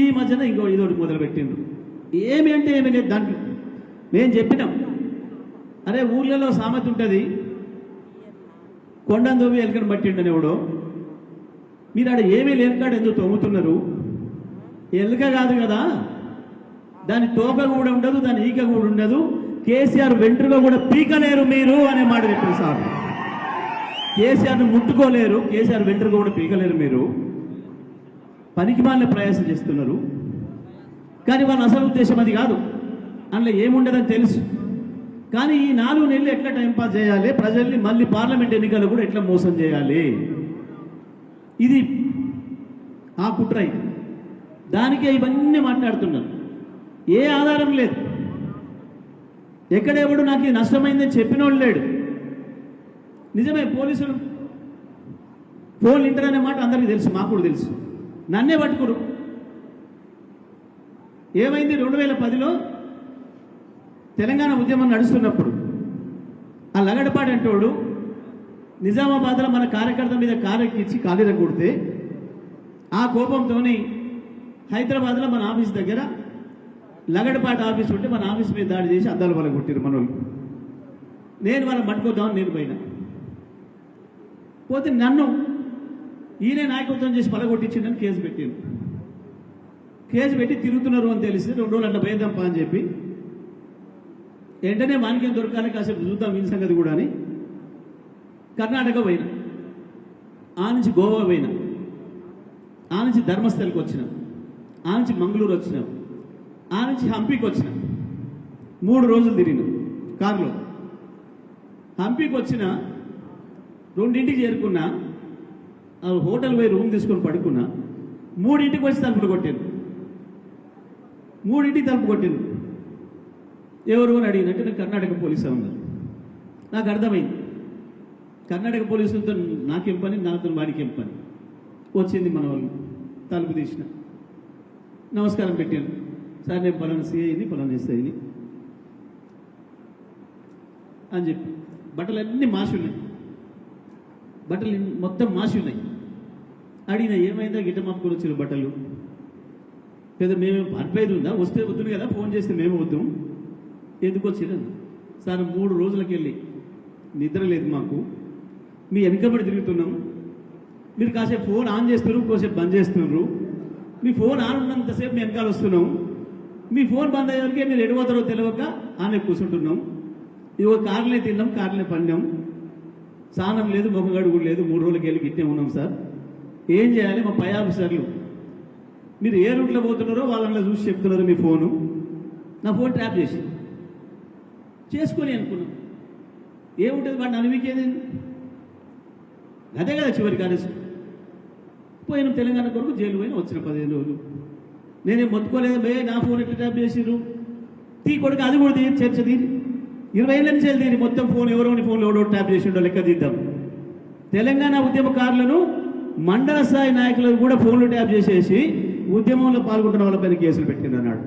ఈ మధ్యన ఇంకో ఇదోటి మొదలు పెట్టిండ్రు ఏమి అంటే ఏమి లేదు దాంట్లో. మేము చెప్పినాం. అరే ఊర్లలో సామెత ఉంటుంది. కొండను తోమి ఎలుకను పట్టిండని ఎవడో. మీరు ఆడ ఏమీ లేని కాడ ఎందుకు తోముతున్నారు ఎలుక కాదు కదా. దాని తోక కూడా ఉండదు దాని ఈక కూడా ఉండదు. కేసీఆర్ వెంట్రుగా కూడా పీకలేరు మీరు అనే మాట చెప్పారు సార్. కేసీఆర్ను ముట్టుకోలేరు కేసీఆర్ వెంట్రుగా కూడా పీకలేరు మీరు. పనికి మాలిన ప్రయాసం చేస్తున్నారు. కానీ వాళ్ళ అసలు ఉద్దేశం అది కాదు. అందులో ఏముండదని తెలుసు. కానీ ఈ నాలుగు నెలలు ఎట్లా టైంపాస్ చేయాలి? ప్రజల్ని మళ్ళీ పార్లమెంట్ ఎన్నికలు కూడా ఎట్లా మోసం చేయాలి? ఇది ఆ కుట్ర ఇది. దానికే ఇవన్నీ మాట్లాడుతున్నారు. ఏ ఆధారం లేదు. ఎక్కడెవడు నాకు ఇది నష్టమైందని చెప్పినోడు లేడు. నిజమే పోలీసులు ఫోన్ ఇంటర్ అనే మాట అందరికీ తెలుసు మాకు కూడా తెలుసు. నన్నే పట్టుకురు. ఏమైంది రెండు వేల పదిలో తెలంగాణ ఉద్యమం నడుస్తున్నప్పుడు? ఆ లగడపాటి అంటోడు నిజామాబాద్లో మన కార్యకర్త మీద కారెక్కిచ్చి కాలిర కొడితే ఆ కోపంతో హైదరాబాద్లో మన ఆఫీస్ దగ్గర లగడపాటి ఆఫీస్ ఉంటే మన ఆఫీస్ మీద దాడి చేసి అద్దాలు వాళ్ళ కొట్టిరు మనోళ్ళు. నేను వాళ్ళని పట్టుకోద్దామని నేను పోయినా. పోతే నన్ను ఈయన నాయకత్వం చేసి పడగొట్టించిందని కేసు పెట్టింది కేసు పెట్టి తిరుగుతున్నారు అని తెలిసి రెండు రోజులు అట్లా పోయేద్దాంపా అని చెప్పి. వెంటనే వానికేం దొరకాలి కాసేపు చూద్దాం వీని సంగతి కూడా అని. కర్ణాటక పోయినా. ఆ నుంచి గోవా పోయినా. ఆ నుంచి ధర్మస్థలికి వచ్చినాం. ఆ నుంచి మంగళూరు వచ్చినాం. ఆ నుంచి హంపీకి వచ్చినాం. మూడు రోజులు తిరిగినాం. కారులో. హంపీకి వచ్చిన రెండింటికి చేరుకున్నా. హోటల్ పోయి రూమ్ తీసుకొని పడుకున్నా మూడింటికి వచ్చి తలుపులు కొట్టాను మూడింటికి తలుపు కొట్టాను ఎవరు అని అడిగినట్టు నేను కర్ణాటక పోలీసు ఉన్నారు నాకు అర్థమైంది. కర్ణాటక పోలీసులతో నాకేం పని? నాతో వాడికి ఏం పని? వచ్చింది మన వాళ్ళు. తలుపు తీసిన. నమస్కారం పెట్టాను. సార్ నేను పలానా సిఐని పలానా ఎస్ఐని అని చెప్పి. బట్టలు అన్నీ మాసి ఉన్నాయి బట్టలు మొత్తం మాసి ఉన్నాయి అడిగిన ఏమైందా? గిట్ట మాపుకొని వచ్చిన బట్టలు. లేదా మేమేం పనిపోయేది ఉందా వస్తే వద్దును కదా? ఫోన్ చేస్తే మేము వద్దు. ఎందుకు వచ్చిన సార్ మూడు రోజులకి వెళ్ళి నిద్ర లేదు మాకు. మీ వెనకబడి తిరుగుతున్నాం. మీరు కాసేపు ఫోన్ ఆన్ చేస్తున్నారు కాసేపు బంద్ చేస్తున్నారు. మీ ఫోన్ ఆన్ ఉన్నంతసేపు మేము వెనకాల వస్తున్నాం. మీ ఫోన్ బంద్ అయ్యేవరకే మీరు ఎడిపోతారో తెలియక ఆనే కూర్చుంటున్నాం. ఇవో కార్లే తిన్నాం కార్లే పండాం. స్నానం లేదు మొక్కగాడు కూడా లేదు. మూడు రోజులకి వెళ్ళి గిట్టే ఉన్నాం సార్. ఏం చేయాలి? మా పై ఆఫీసర్లు. మీరు ఏ రూట్లో పోతున్నారో వాళ్ళని చూసి చెప్తున్నారు మీ ఫోను. నా ఫోన్ ట్యాప్ చేసి. చేసుకొని అనుకున్నాం. ఏముంటుంది వాడిని అనివికేది అదే కదా చివరి కార్యసం పోయిన తెలంగాణ కొరకు జైలు పోయిన వచ్చిన పదిహేను రోజులు. నేనేం మొత్తుకోలేదు మే నా ఫోన్ ఎట్లా ట్యాప్ చేసిరు తీ కొడుకు అది కూడా తీరి చర్చ తీరి ఇరవై ఏళ్ళ నుంచి తీరి మొత్తం ఫోన్ ఎవరోని ఫోన్లో ఎవడో ట్యాప్ చేసిండో లెక్క తీద్దాం. తెలంగాణ ఉద్యమకారులను మండల స్థాయి నాయకులను కూడా ఫోన్లు ట్యాప్ చేసేసి ఉద్యమంలో పాల్గొంటున్న వాళ్ళపైన కేసులు పెట్టింది అన్నాడు